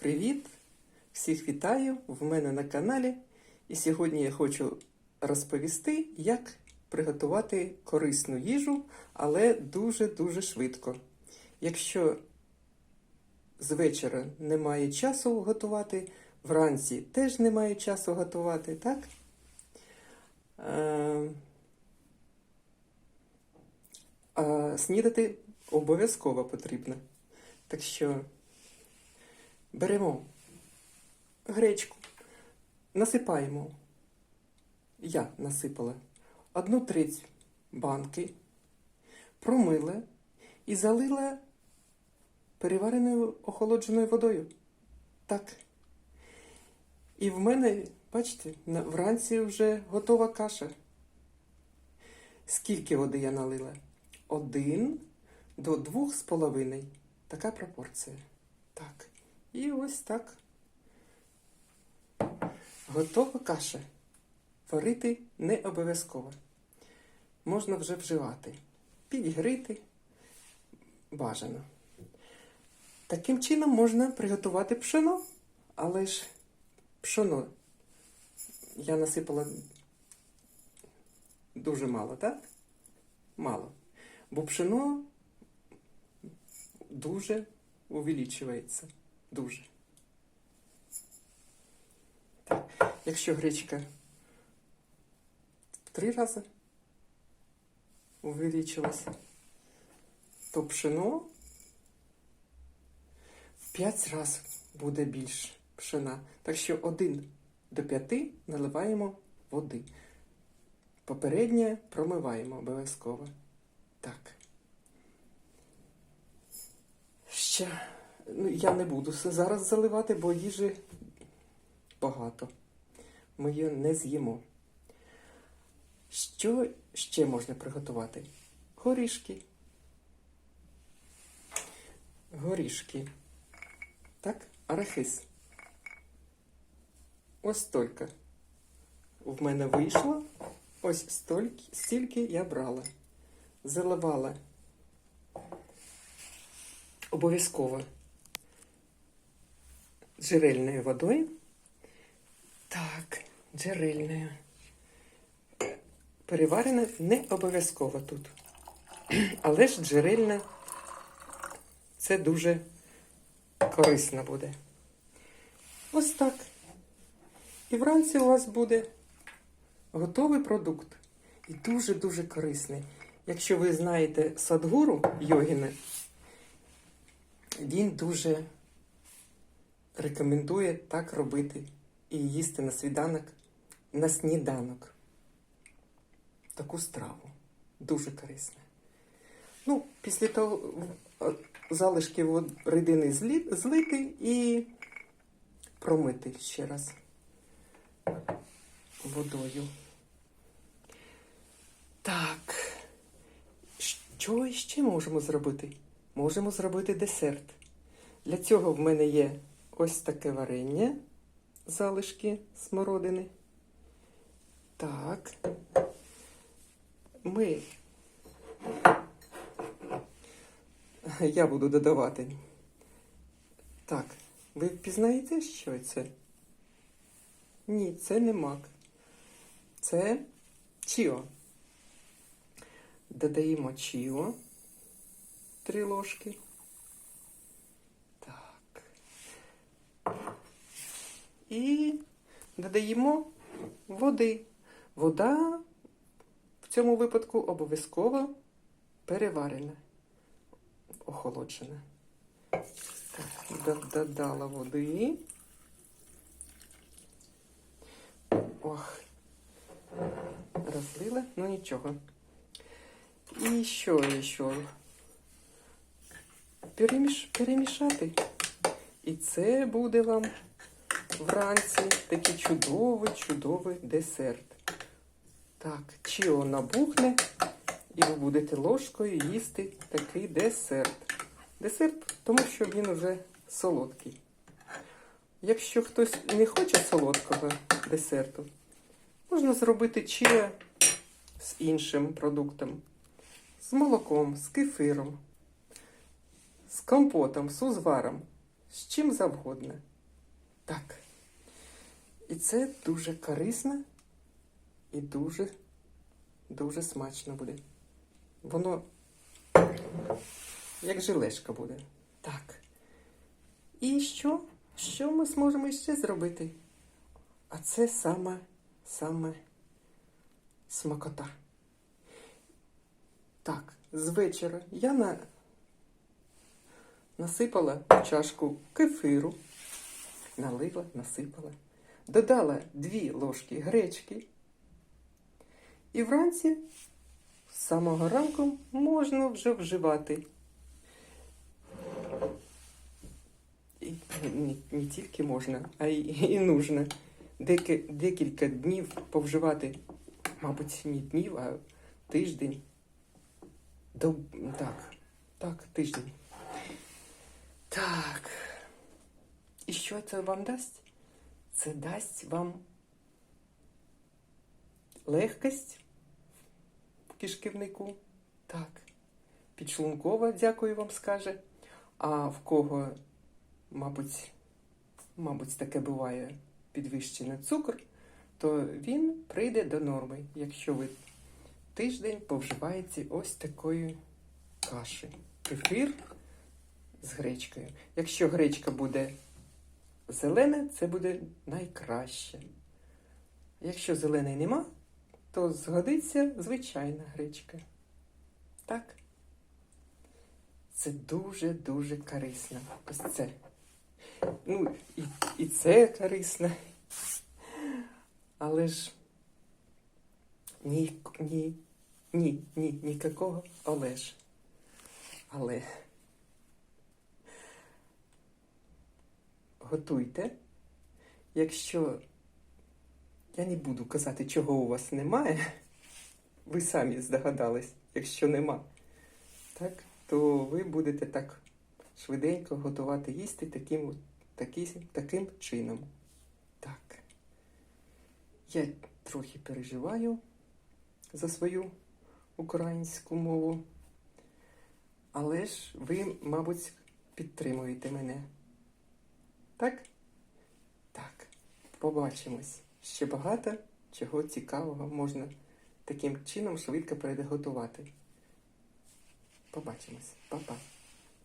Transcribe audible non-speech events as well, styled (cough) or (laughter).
Привіт! Всіх вітаю в мене на каналі. І сьогодні я хочу розповісти, як приготувати корисну їжу, але дуже-дуже швидко. Якщо з вечора немає часу готувати, вранці теж немає часу готувати, так? Е, А снідати обов'язково потрібно. Так що беремо гречку, насипаємо. Я насипала одну треть банки, промила і залила перевареною охолодженою водою. Так. І в мене, бачите, вранці вже готова каша. Скільки води я налила? Один до двох з половиною. Така пропорція. Так. І ось так. Готова каша. Варити не обов'язково. Можна вже вживати. Підігрити бажано. Таким чином можна приготувати пшено. Але ж пшено я насипала дуже мало, так? Мало. Бо пшено дуже увеличується. Дуже. Так. Якщо гречка три рази увеличилася, то пшено в п'ять разів буде більше пшена. Так що один до п'яти наливаємо води. Попереднє промиваємо обов'язково. Так. Ще я не буду зараз заливати, бо їжі багато. Ми її не з'їмо. Що ще можна приготувати? Горішки. Горішки. Так, арахис. Ось стільки. В мене вийшло. Ось стільки, стільки я брала. Заливала обов'язково джерельною водою. Так, джерельною. Переварена не обов'язково тут. (clears throat) Але ж джерельна це дуже корисно буде. Ось так. І вранці у вас буде готовий продукт. І дуже-дуже корисний. Якщо ви знаєте садгуру йогіна, він дуже рекомендує так робити і їсти на свіданок, на сніданок. Таку страву. Дуже корисна. Ну, після того е, залишки рідини злити і промити ще раз водою. Так. Що ще можемо зробити? Можемо зробити десерт. Для цього в мене є ось таке варення, залишки смородини. Так. Ми. Я буду додавати. Так, ви впізнаєте, що це? Ні, це не мак. Це чіо. Додаємо чіо. Три ложки. І додаємо води. Вода в цьому випадку обов'язково переварена, охолоджена. Так, додала води. Ох, розлила, ну нічого. І що, і що? Переміш... Перемішати. І це буде вам вранці такий чудовий, чудовий десерт. Так, чіо набухне, і ви будете ложкою їсти такий десерт. Десерт, тому що він уже солодкий. Якщо хтось не хоче солодкого десерту, можна зробити чия з іншим продуктом, з молоком, з кефиром, з компотом, з узваром. з чим завгодно. Так. І це дуже корисно і дуже, дуже смачно буде. Воно як жилешка буде. Так. І що? Що ми зможемо ще зробити? А це саме, саме смакота. Так, з вечора я на... насипала чашку кефиру, налила, насипала, додала дві ложки гречки. І вранці з самого ранку можна вже вживати. І не, не тільки можна, а й і нужно. Декілька днів повживати, мабуть, не днів, а тиждень. До, так, так, тиждень. Так. І що це вам дасть? Це дасть вам легкость в кишківнику. Так. Підшлункова, дякую вам, скаже. А в кого, мабуть, мабуть, таке буває підвищений цукор, то він прийде до норми, якщо ви тиждень повживаєте ось такої каші. Кефір з гречкою. Якщо гречка буде зелена, це буде найкраще. Якщо зеленої нема, то згодиться звичайна гречка. Так? Це дуже-дуже корисно. Ось це. Ну, і, і це корисно. Але ж ні, ні, ні, ні, ніякого але ж. Але готуйте. Якщо я не буду казати, чого у вас немає, (laughs) ви самі здогадались, якщо нема, так, то ви будете так швиденько готувати їсти таким, такі, таким чином. Так. Я трохи переживаю за свою українську мову, але ж ви, мабуть, підтримуєте мене. Так? Так. Побачимось. Ще багато чого цікавого можна таким чином швидко переготувати. Побачимось. Па-па.